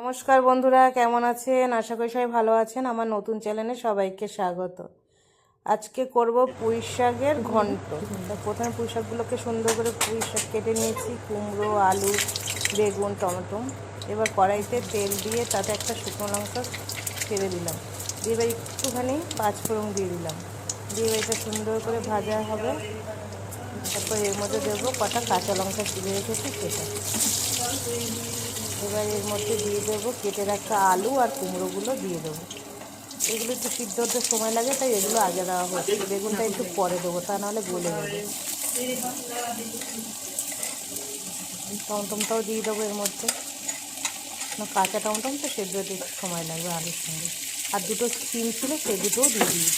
নমস্কার বন্ধুরা, কেমন আছেন? আশা করি সবাই ভালো আছেন। আমার নতুন চ্যানেলে সবাইকে স্বাগত। আজকে করব পুঁই শাকের ঘন্ট। প্রথমে পুঁই শাকগুলোকে সুন্দর করে পুঁই শাক কেটে নিয়েছি। কুমড়ো, আলু, বেগুন, টমেটো। এবার কড়াইতে তেল দিয়ে তাতে একটা শুকনো লঙ্কা ছেড়ে দিলাম। দিয়ে এবার একটুখানি পাঁচফোড়ন দিয়ে দিলাম। দিয়ে এবার এটা সুন্দর করে ভাজা হবে। তারপর এর মধ্যে দেবো কটা কাঁচা লঙ্কা চিড়ে রেখেছি সেটা। এবার এর মধ্যে দিয়ে দেবো কেটে রাখা আলু আর কুমড়োগুলো দিয়ে দেবো। এগুলো একটু সিদ্ধ হতে সময় লাগে, তাই এগুলো আগে দেওয়া হচ্ছে বেগুনটা একটু পরে দেবো, তা নাহলে গলে যাবে। টমটমটাও দিয়ে দেবো এর মধ্যে। কাঁচা টমটম তো সেদ্ধ হতে একটু সময় লাগবে আলুর সঙ্গে। আর দুটো সিম ছিল, সে দুটোও দিয়ে দিই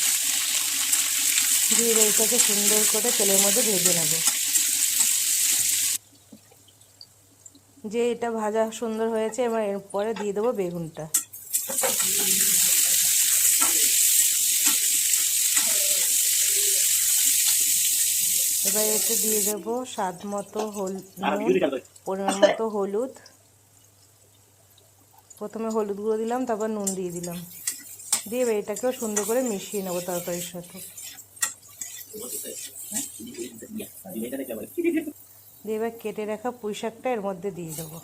দিয়ে এইটাকে সুন্দর করে তেলের মধ্যে ভেজে নেব। যে এটা ভাজা সুন্দর হয়েছে এবার এরপরে দিয়ে দেবো বেগুনটা। এবার এতে দিয়ে দেবো স্বাদ মতো হল পরিমাণ মতো হলুদ। প্রথমে হলুদ গুঁড়ো দিলাম তারপর নুন দিয়ে দিলাম। দিয়ে এবার এটাকেও সুন্দর করে মিশিয়ে নেব তরকারির সাথে। দিয়ে এবার কেটে রাখা পুঁই শাকটা এর মধ্যে দিয়ে দেবো।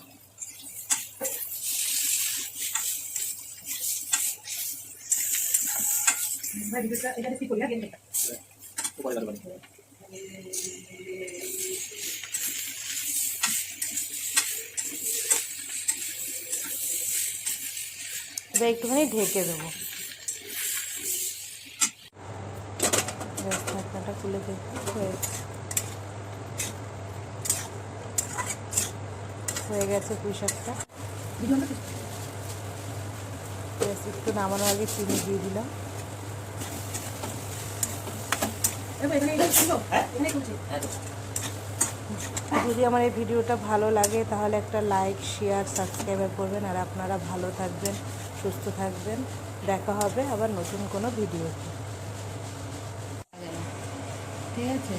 এবার একটুখানি ঢেকে দেবো। খুলে দেখি। হয়েছে হয়ে গেছে পুঁই শাকটা একটু নামানোর আগে চিনি দিয়ে দিলাম। যদি আমার এই ভিডিওটা ভালো লাগে তাহলে একটা লাইক শেয়ার সাবস্ক্রাইব করবেন। আর আপনারা ভালো থাকবেন সুস্থ থাকবেন। দেখা হবে আবার নতুন কোনো ভিডিওতে। ঠিক আছে।